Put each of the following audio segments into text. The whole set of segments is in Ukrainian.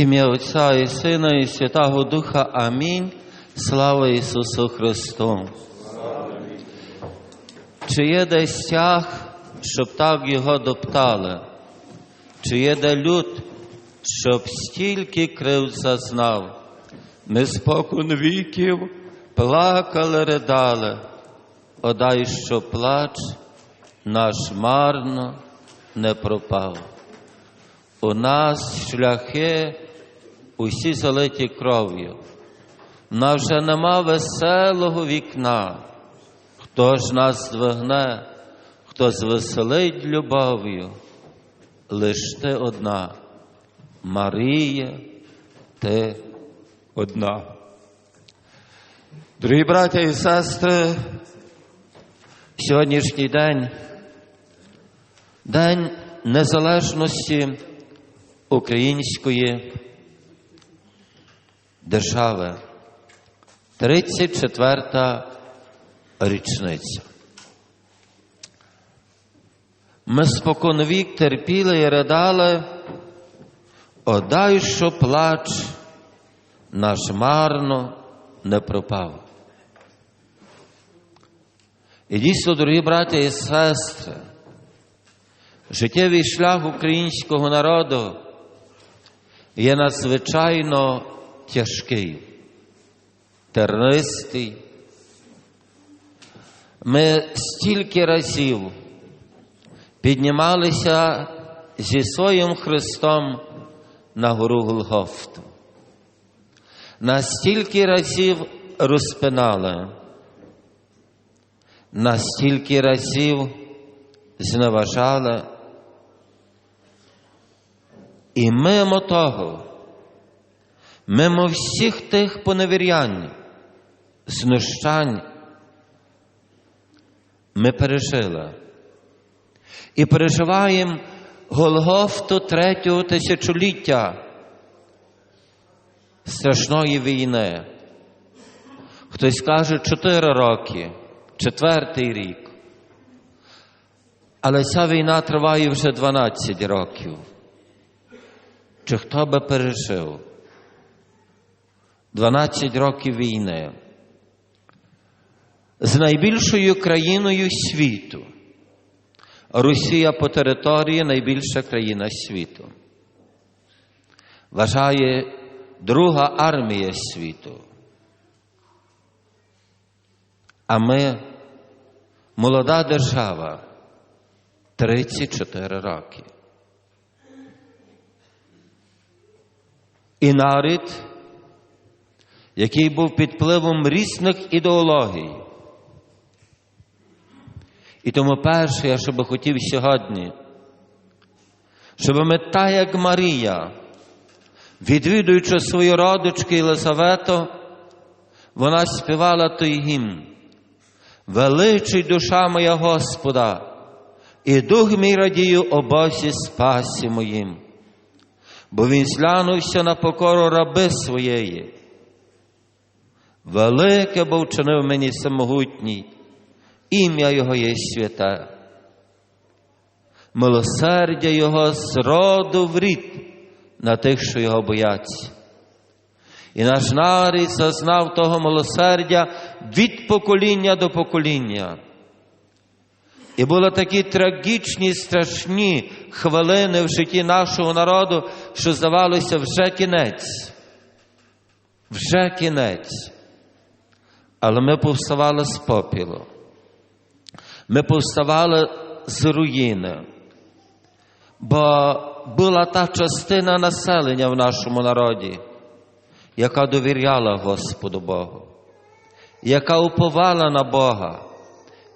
Ім'я Отця і Сина, і Святого Духа. Амінь. Слава Ісусу Христу. Чи є десь тяг, щоб так його доптали? Чи є де люд, щоб стільки крив зазнав? Ми спокон віків плакали, ридали, одай, що плач наш марно не пропав. У нас шляхи усі залиті кров'ю. В нас вже нема веселого вікна. Хто ж нас звигне, хто звеселить любов'ю? Лиш ти одна, Марія, ти одна. Дорогі браття і сестри, сьогоднішній день День Незалежності Української держави, 34-та річниця. Ми споконвік терпіли і ридали, одай, що плач наш марно не пропав. І дійсно, дорогі браття і сестри, життєвий шлях українського народу є надзвичайно тяжкий, тернистий. Ми стільки разів піднімалися зі своїм Христом на гору Голгофту. Настільки разів розпинали, настільки разів зневажали. І мимо того, мимо всіх тих поневірянь, знущань, ми пережили. І переживаємо Голгофту третього тисячоліття страшної війни. Хтось каже чотири роки, четвертий рік. Але ця війна триває вже 12 років. Чи хто би пережив? 12 років війни з найбільшою країною світу. Росія по території найбільша країна світу. Вважає друга армія світу. А ми молода держава 34 роки. І народ, який був під впливом різних ідеологій. І тому перше, я що би хотів сьогодні, щоб ми так, як Марія, відвідуючи свою родичку Єлизавету, вона співала той гімн. Величий душа моя Господа, і дух мій радію о Бозі спасі моїм бо він зглянувся на покору раби своєї. Велике бо вчинив мені самогутній, ім'я Його є святе. Милосердя Його з роду в рід на тих, що його бояться. І наш нарід зазнав того милосердя від покоління до покоління. І були такі трагічні, страшні хвилини в житті нашого народу, що здавалося вже кінець. Вже кінець. Але ми повставали з попілу. Ми повставали з руїни. Бо була та частина населення в нашому народі, яка довіряла Господу Богу, яка уповала на Бога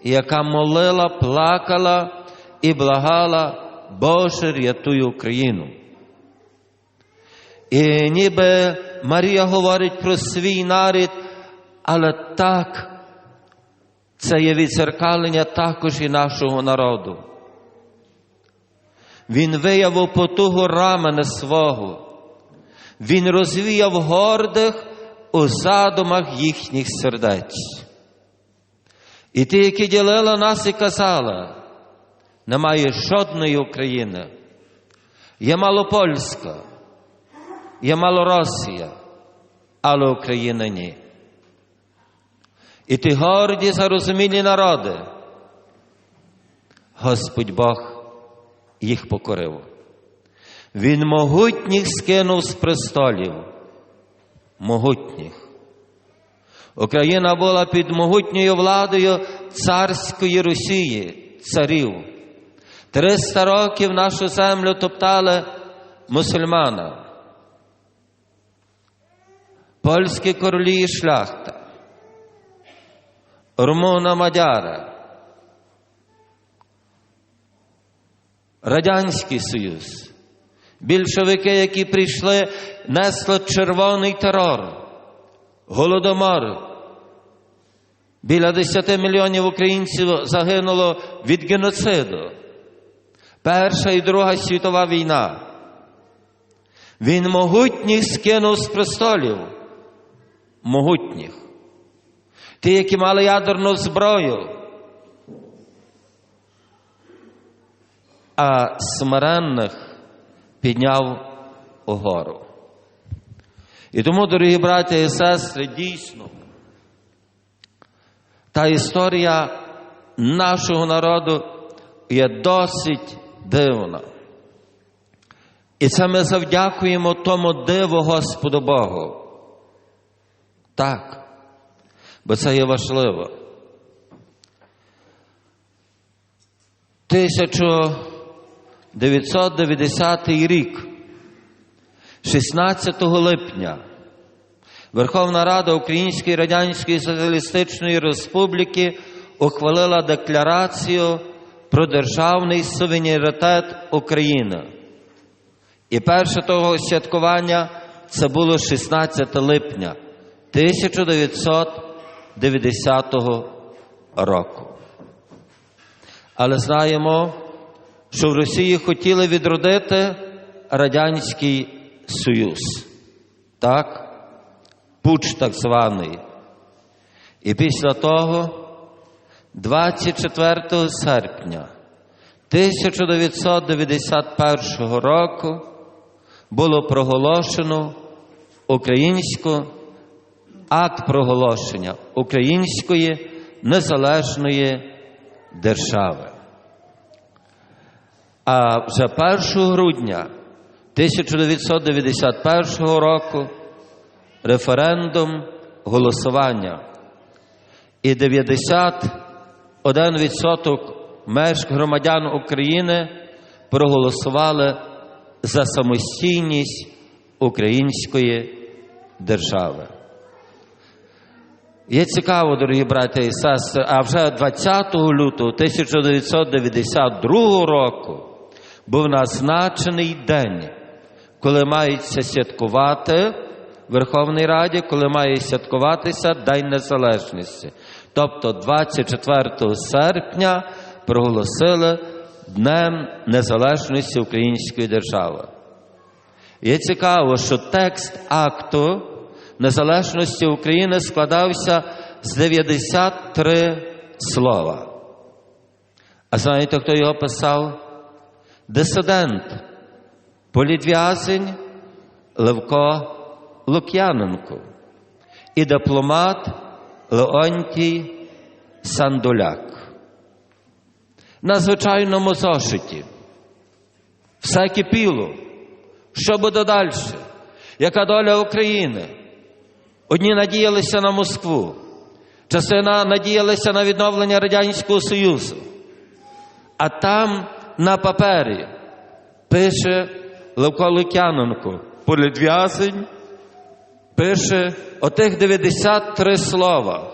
яка молила, плакала і благала, Боже, рятуй Україну. І ніби Марія говорить про свій нарід, але так, це є відзеркалення також і нашого народу. Він виявив потугу рамена свого, він розвіяв гордих у задумах їхніх сердець. І ті, які ділили нас і казали, немає жодної України. Є Малопольська, є Малоросія, але Україна ні. І ті горді зарозумілі народи, Господь Бог їх покорив. Він могутніх скинув з престолів, могутніх. Україна була під могутньою владою царської Росії, царів. Триста років нашу землю топтали мусульмана, польські королі і шляхта, румуна мадяра, Радянський Союз, більшовики, які прийшли, несли червоний терор, голодомор. Біля 10 мільйонів українців загинуло від геноциду. Перша і Друга світова війна. Він могутніх скинув з престолів. Могутніх. Ті, які мали ядерну зброю. А смиренних підняв угору. І тому, дорогі браття і сестри, дійсно, та історія нашого народу є досить дивна. І це ми завдякуємо тому диву Господу Богу. Так, бо це є важливо. 1990 рік, 16 липня, Верховна Рада Української Радянської Соціалістичної Республіки ухвалила декларацію про державний суверенітет України. І перше того святкування це було 16 липня 1990 року. Але знаємо, що в Росії хотіли відродити Радянський Союз. Так? Пуч так званий. І після того, 24 серпня 1991 року було проголошено українську акт проголошення Української незалежної держави. А вже 1 грудня 1991 року референдум голосування. І 91% меж громадян України проголосували за самостійність української держави. Є цікаво, дорогі браття і сестри, а вже 20 лютого 1992 року був назначений день, коли мається святкувати в Верховній Раді, коли має святкуватися День Незалежності. Тобто 24 серпня проголосили Днем Незалежності Української держави. Є цікаво, що текст акту незалежності України складався з 93 слова. А знаєте, хто його писав? Дисидент, політв'язень Левко Лук'яненко і дипломат Леонтій Сандуляк. На звичайному зошиті. Все кипіло. Що буде далі? Яка доля України? Одні надіялися на Москву, частина надіялася на відновлення Радянського Союзу. А там на папері пише Левко Лук'яненко, політв'язень, пише отих 93 слова,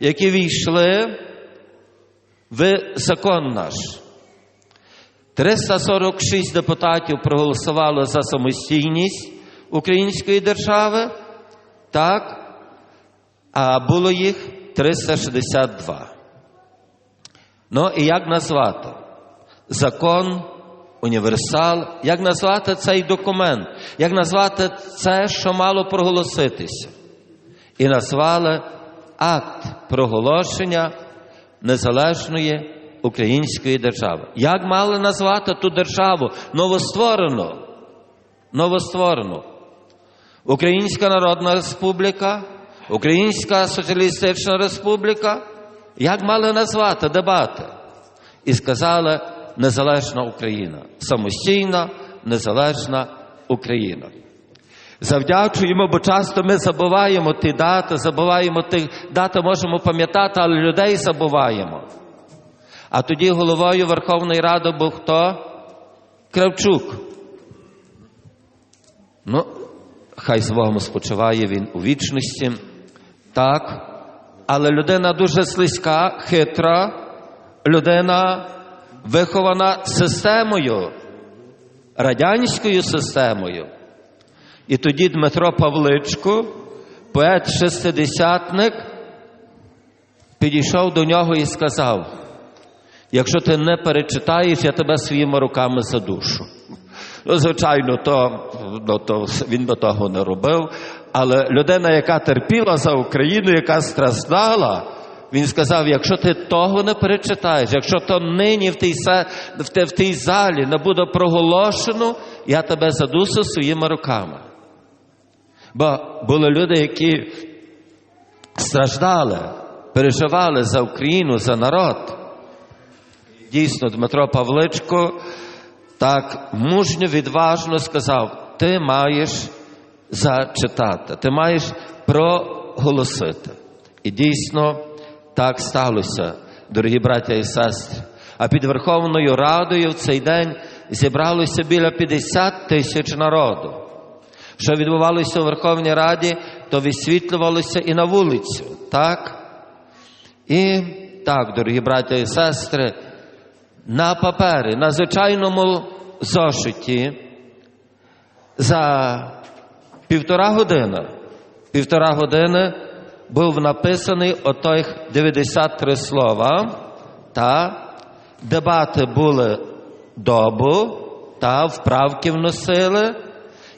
які війшли в закон наш. 346 депутатів проголосувало за самостійність української держави, так, а було їх 362. Ну і як назвати? Закон, універсал, як назвати цей документ, як назвати це, що мало проголоситися? І назвали акт проголошення незалежної української держави. Як мали назвати ту державу? Новостворену. Новостворену. Українська Народна Республіка, Українська Соціалістична Республіка. Як мали назвати дебати? І сказали незалежна Україна, самостійна, незалежна Україна. Завдячуємо, бо часто ми забуваємо ті дати, забуваємо ті дати, можемо пам'ятати, але людей забуваємо. А тоді головою Верховної Ради був хто? Кравчук. Ну, хай з Богом спочиває він у вічності. Так. Але людина дуже слизька, хитра, людина вихована системою, радянською системою. І тоді Дмитро Павличко, поет-шестидесятник, підійшов до нього і сказав: якщо ти не перечитаєш, я тебе своїми руками задушу. Ну, звичайно, то, ну, то він би того не робив. Але людина, яка терпіла за Україну, яка страждала, він сказав: якщо ти того не перечитаєш, якщо то нині в тій, в те- в тій залі не буде проголошено, я тебе задушу своїми руками. Бо були люди, які страждали, переживали за Україну, за народ. Дійсно, Дмитро Павличко так мужньо, відважно сказав: ти маєш зачитати, ти маєш проголосити. І дійсно так сталося, дорогі браття і сестри. А під Верховною Радою в цей день зібралося біля 50 тисяч народу. Що відбувалося у Верховній Раді, то висвітлювалося і на вулицю, так? І так, дорогі браття і сестри, на папері, на звичайному зошиті за півтора години, півтора години був написаний отих 93 слова, та дебати були добу, та вправки вносили,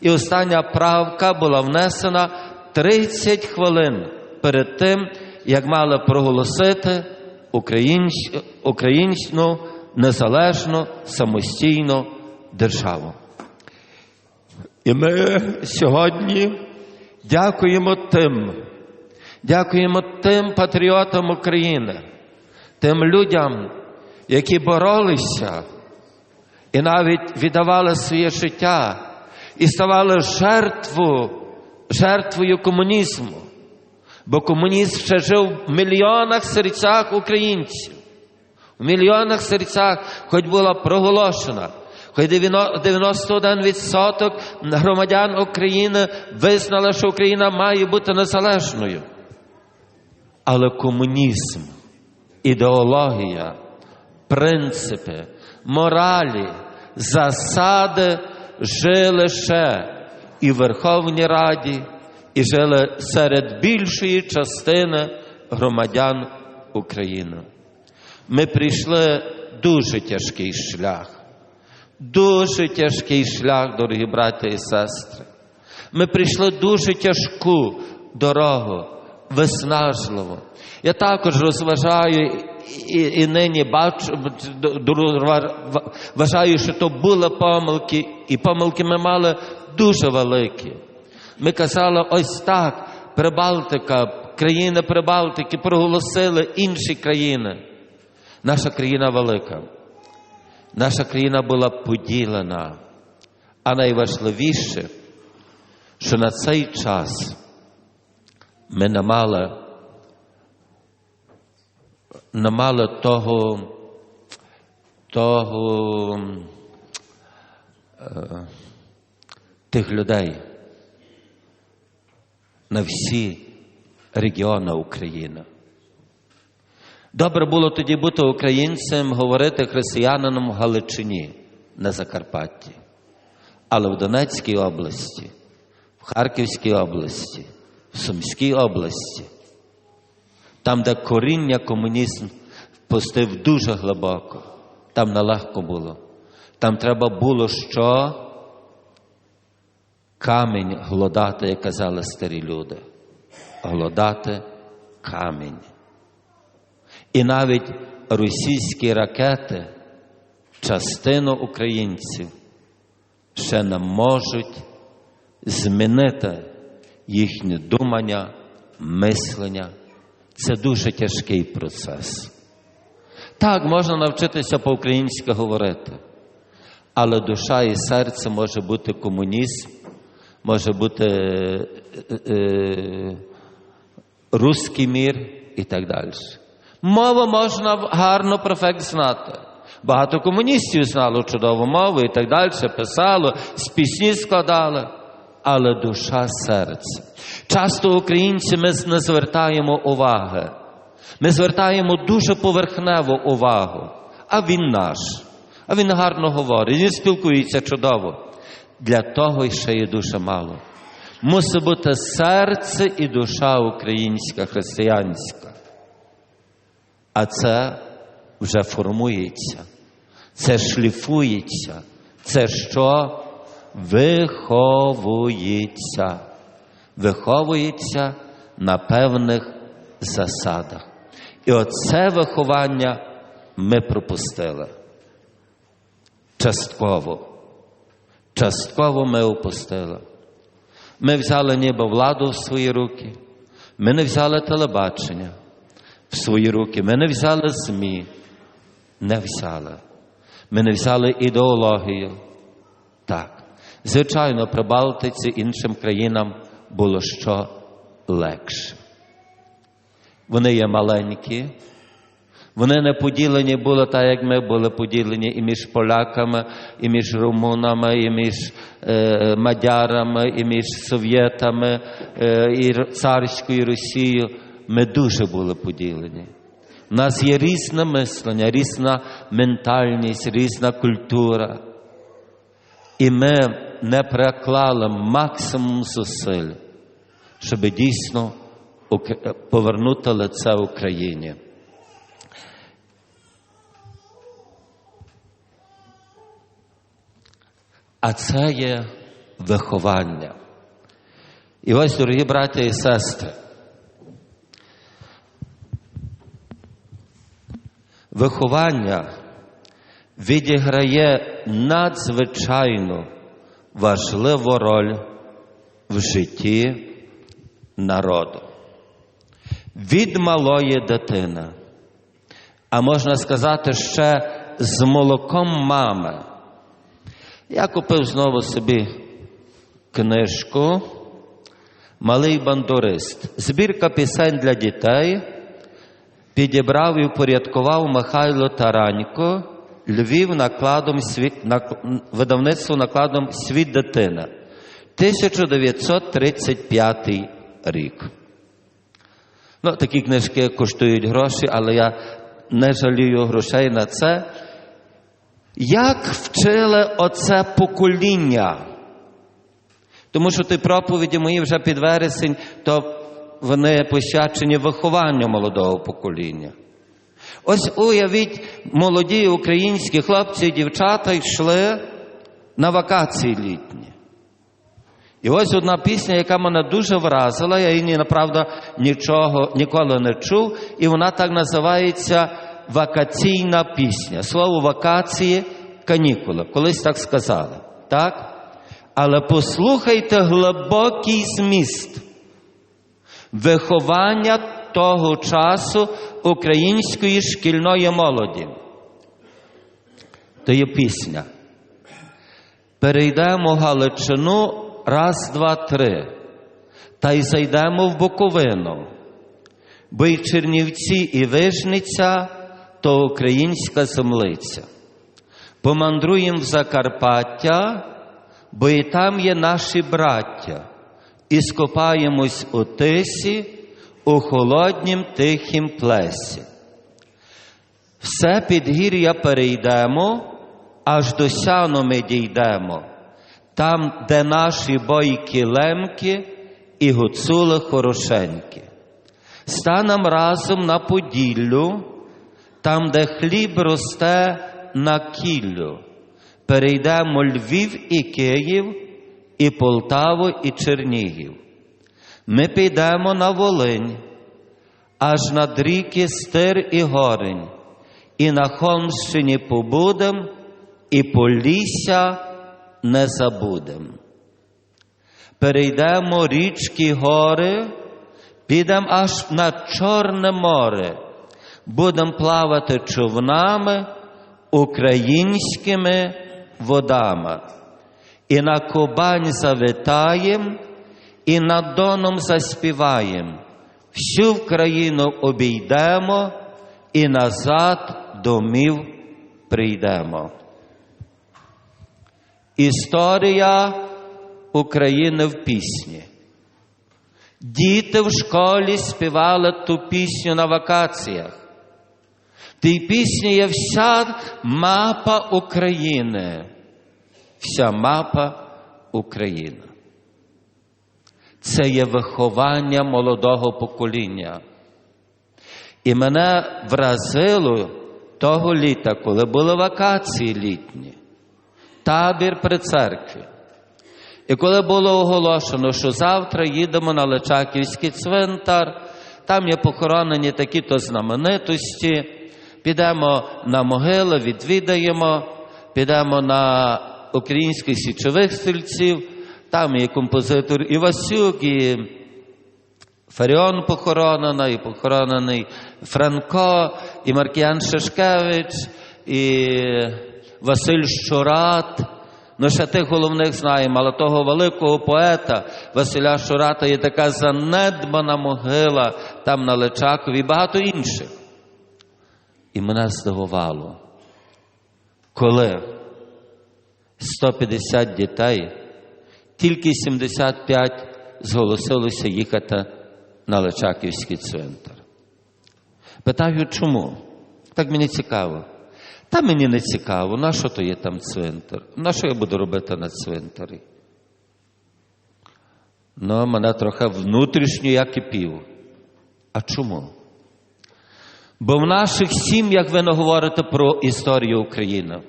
і остання правка була внесена 30 хвилин перед тим, як мали проголосити українсь, українську незалежну самостійну державу. І ми сьогодні дякуємо тим, дякуємо тим патріотам України, тим людям, які боролися і навіть віддавали своє життя і ставали жертву, жертвою комунізму. Бо комунізм ще жив в мільйонах серцях українців. В мільйонах серцях, хоч була проголошена, хоч 91% громадян України визнали, що Україна має бути незалежною. Але комунізм, ідеологія, принципи, моралі, засади жили ще і в Верховній Раді, і жили серед більшої частини громадян України. Ми прийшли дуже тяжкий шлях, дуже тяжкий шлях, дорогі браття і сестри. Ми прийшли дуже тяжку дорогу, виснажливу. Я також розважаю і, і нині бачу, вважаю, що то були помилки, і помилки ми мали дуже великі. Ми казали, ось так, Прибалтика, країни Прибалтики проголосили інші країни. Наша країна велика. Наша країна була поділена. А найважливіше, що на цей час ми не мали, не мали того, того е, тих людей на всі регіони України. Добре було тоді бути українцем, говорити християнином в Галичині на Закарпатті, але в Донецькій області, в Харківській області, в Сумській області, там, де коріння комунізм пустив дуже глибоко, там нелегко було. Там треба було що? Камінь глодати, як казали старі люди. Глодати камінь. І навіть російські ракети частину українців ще не можуть змінити їхнє думання, мислення. Це дуже тяжкий процес. Так, можна навчитися по-українськи говорити, але душа і серце може бути комунізм, може бути е, е, руський мір і так далі. Мову можна гарно перфект знати. Багато комуністів знало чудову мову і так далі, писало, з пісні складали, але душа серце. Часто українці ми не звертаємо уваги. Ми звертаємо дуже поверхневу увагу. А він наш. А він гарно говорить, він спілкується чудово. Для того ще є дуже мало. Мусить бути серце і душа українська, християнська. А це вже формується, це шліфується, це що виховується, виховується на певних засадах. І оце виховання ми пропустили. Частково. Частково ми опустили. Ми взяли ніби владу в свої руки, ми не взяли телебачення в свої руки, ми не взяли ЗМІ, не взяли. Ми не взяли ідеологію. Так. Звичайно, при Балтиці іншим країнам було що легше. Вони є маленькі, вони не поділені були так, як ми були поділені і між поляками, і між румунами, і між е, мадярами, і між совєтами, е, і царською Росією. Ми дуже були поділені. У нас є різне мислення, різна ментальність, різна культура. І ми не приклали максимум зусиль, щоб дійсно повернути лице Україні. А це є виховання. І ось, дорогі браття і сестри, виховання відіграє надзвичайно важливу роль в житті народу. Від малої дитини, а можна сказати, ще з молоком мами. Я купив знову собі книжку Малий бандурист. Збірка пісень для дітей підібрав і упорядкував Михайло Таранько, Львів накладом видавництво накладом Світ дитина. 1935 рік. Ну, такі книжки коштують гроші, але я не жалію грошей на це. Як вчили оце покоління? Тому що ті проповіді мої вже під вересень, то вони посвячені вихованню молодого покоління. Ось уявіть, молоді українські хлопці і дівчата йшли на вакації літні. І ось одна пісня, яка мене дуже вразила, я її, направда, нічого ніколи не чув, і вона так називається вакаційна пісня. Слово вакації канікули. Колись так сказали. Так? Але послухайте глибокий зміст виховання того часу української шкільної молоді. То є пісня. Перейдемо Галичину раз, два, три, та й зайдемо в Буковину, бо й Чернівці і Вижниця то українська землиця. Помандруємо в Закарпаття, бо і там є наші браття, і скопаємось у тисі, у холоднім тихім плесі. Все підгір'я перейдемо, аж до сяну ми дійдемо, там, де наші бойкі лемки і гуцули хорошенькі. Станем разом на Поділлю, там, де хліб росте на кіллю. Перейдемо Львів і Київ, і Полтаву, і Чернігів. Ми підемо на Волинь, аж над ріки Стир і Горень, і на Холмщині побудем, і Полісся не забудем. перейдемо річки гори, підемо аж на Чорне море, будемо плавати човнами українськими водами. І на Кубань завитаєм, і над Доном заспіваєм. Всю країну обійдемо і назад домів прийдемо. Історія України в пісні. Діти в школі співали ту пісню на вакаціях. В тій пісні є вся мапа України. Вся мапа України. Це є виховання молодого покоління. І мене вразило того літа, коли були вакації літні, табір при церкві. І коли було оголошено, що завтра їдемо на Личаківський цвинтар, там є похоронені такі-то знаменитості, підемо на могили, відвідаємо, підемо на українських січових стрільців, там є композитор Івасюк, і Фаріон похоронена, і похоронений Франко, і Маркіян Шишкевич, і Василь Щурат. Ну, ще тих головних знаємо, але того великого поета Василя Щурата є така занедбана могила там на Личакові і багато інших. І мене здивувало, коли 150 дітей, тільки 75 зголосилося їхати на Личаківський цвинтар. Питаю, чому? Так мені цікаво. Та мені не цікаво, на що то є там цвинтар? На що я буду робити на цвинтарі? Ну, мене трохи внутрішньо я кипів. А чому? Бо в наших сім'ях ви не говорите про історію України.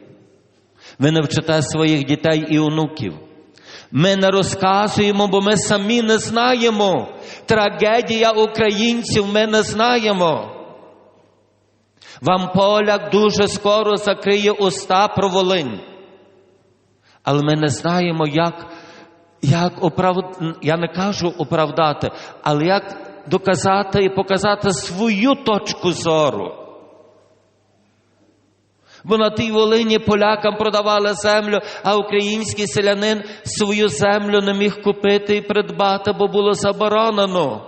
Ви не вчите своїх дітей і онуків. Ми не розказуємо, бо ми самі не знаємо. Трагедія українців ми не знаємо. Вам поляк дуже скоро закриє уста про Волинь. Але ми не знаємо, як, як оправ... я не кажу оправдати, але як доказати і показати свою точку зору. Бо на тій Волині полякам продавали землю, а український селянин свою землю не міг купити і придбати, бо було заборонено.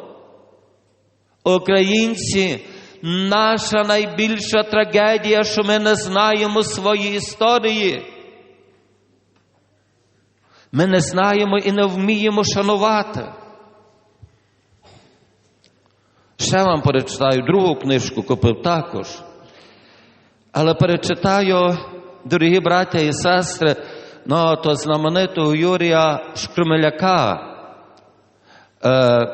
Українці, наша найбільша трагедія, що ми не знаємо своєї історії. Ми не знаємо і не вміємо шанувати. Ще вам перечитаю другу книжку, купив також. Але перечитаю, дорогі браття і сестри, ну, то знаменитого Юрія Шкрумеляка, е,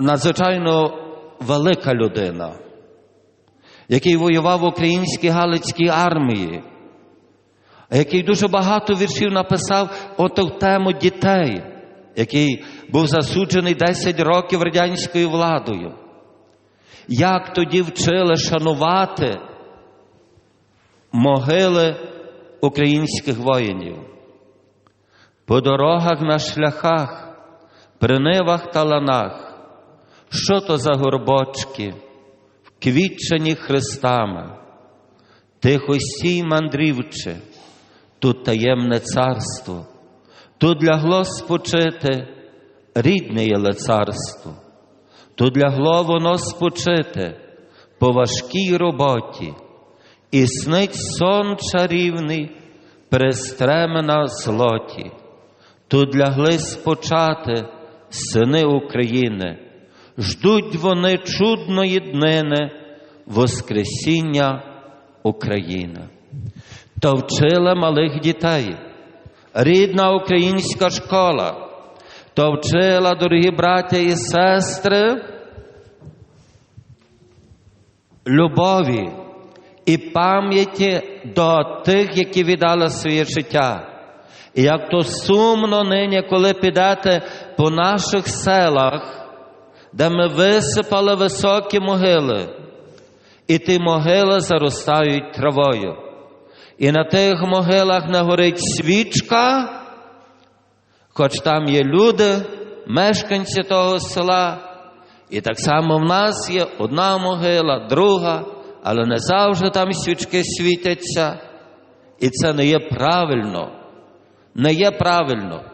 надзвичайно велика людина, який воював в українській Галицькій армії, який дуже багато віршів написав ото тему дітей, який був засуджений 10 років радянською владою. Як тоді вчили шанувати могили українських воїнів? По дорогах на шляхах, при нивах та ланах, що то за горбочки, вквітчені хрестами, тихо сій мандрівче, тут таємне царство, тут лягло спочити рідне єле царство. Тут лягло воно спочити по важкій роботі, і снить сон чарівний, перестремена злоті. Тут лягли спочати сини України, ждуть вони чудної днини, Воскресіння України. То вчила малих дітей, рідна українська школа то вчила, дорогі браття і сестри, любові і пам'яті до тих, які віддали своє життя. І як то сумно нині, коли підете по наших селах, де ми висипали високі могили, і ті могили заростають травою. І на тих могилах не горить свічка, хоч там є люди, мешканці того села, і так само в нас є одна могила, друга, але не завжди там свічки світяться. І це не є правильно. Не є правильно.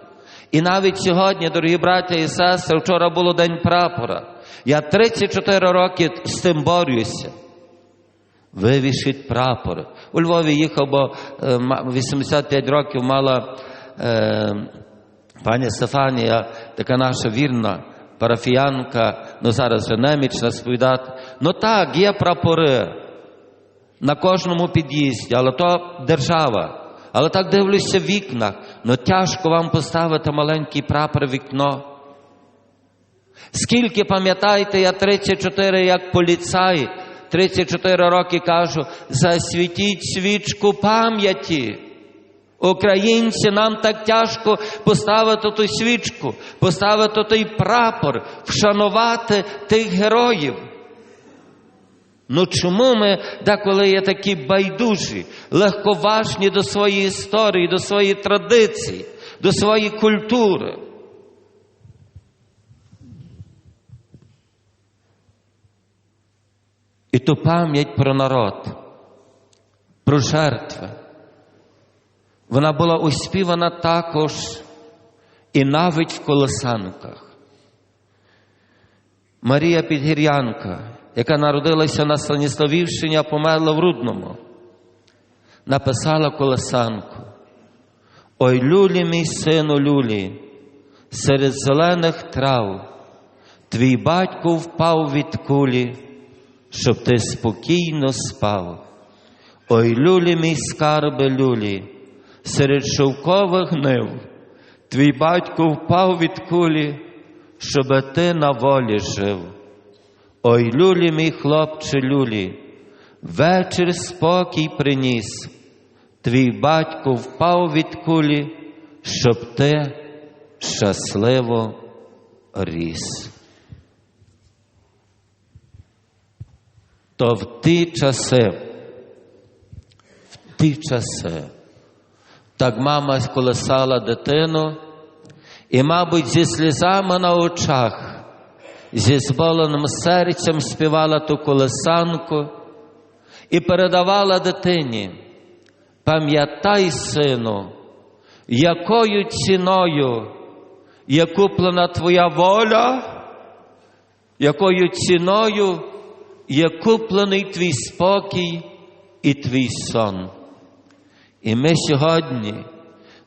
І навіть сьогодні, дорогі браття і сестри, вчора було День прапора. Я 34 роки з тим борюся. Вивішіть прапор. У Львові їхав, бо е, ма- 85 років мала е, пані Стефанія, така наша вірна парафіянка, ну зараз вже немічна сповідати. Ну так, є прапори на кожному під'їзді, але то держава. Але так дивлюся в вікнах, ну тяжко вам поставити маленький прапор вікно. Скільки пам'ятаєте, я 34 як поліцай, 34 роки кажу, засвітіть свічку пам'яті. Українці, нам так тяжко поставити ту свічку, поставити той прапор, вшанувати тих героїв. Ну чому ми деколи є такі байдужі, легковажні до своєї історії, до своєї традиції, до своєї культури? І ту пам'ять про народ, про жертви. Вона була оспівана також і навіть в колосанках. Марія Підгір'янка, яка народилася на Станіславівщині, а померла в Рудному, написала колосанку. Ой, люлі, мій сину люлі, серед зелених трав, твій батько впав від кулі, щоб ти спокійно спав. Ой, люлі, мій скарби люлі, серед шовкових нив, твій батько впав від кулі, щоб ти на волі жив. Ой, люлі, мій хлопче, люлі, вечір спокій приніс, твій батько впав від кулі, щоб ти щасливо ріс. То в ті часи, в ті часи, так мама колесала дитину, і, мабуть, зі слізами на очах, зі зболеним серцем співала ту колесанку і передавала дитині. Пам'ятай, сину, якою ціною є куплена твоя воля, якою ціною є куплений твій спокій і твій сон. І ми сьогодні,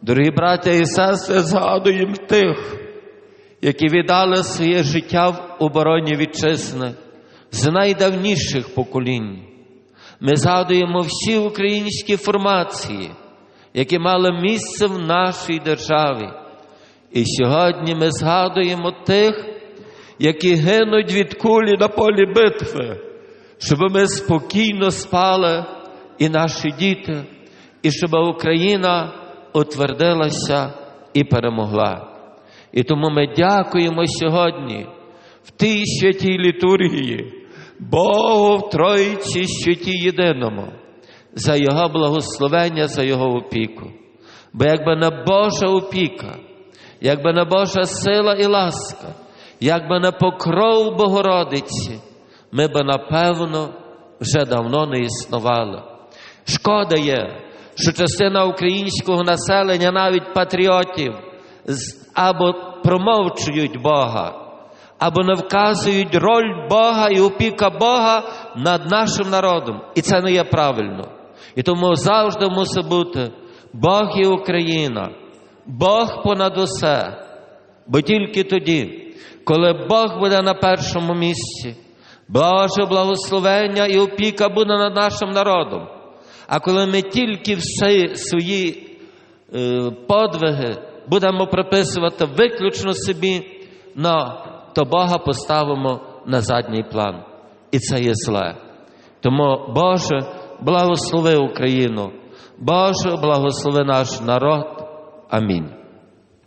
дорогі браття і сестри, згадуємо тих, які віддали своє життя в обороні вітчизни з найдавніших поколінь. Ми згадуємо всі українські формації, які мали місце в нашій державі. І сьогодні ми згадуємо тих, які гинуть від кулі на полі битви, щоб ми спокійно спали і наші діти, і щоб Україна утвердилася і перемогла. І тому ми дякуємо сьогодні в тій святій літургії, Богу в Троїці святі єдиному, за Його благословення, за Його опіку. Бо якби не Божа опіка, якби не Божа сила і ласка, якби не покров Богородиці, ми би напевно вже давно не існували. Шкода є, що частина українського населення, навіть патріотів, або промовчують Бога, або не вказують роль Бога і опіка Бога над нашим народом. І це не є правильно. І тому завжди мусить бути Бог і Україна, Бог понад усе. Бо тільки тоді, коли Бог буде на першому місці, Боже благословення і опіка буде над нашим народом. А коли ми тільки всі свої е, подвиги будемо приписувати виключно собі, ну, то Бога поставимо на задній план. І це є зле. Тому, Боже, благослови Україну, Боже, благослови наш народ. Амінь.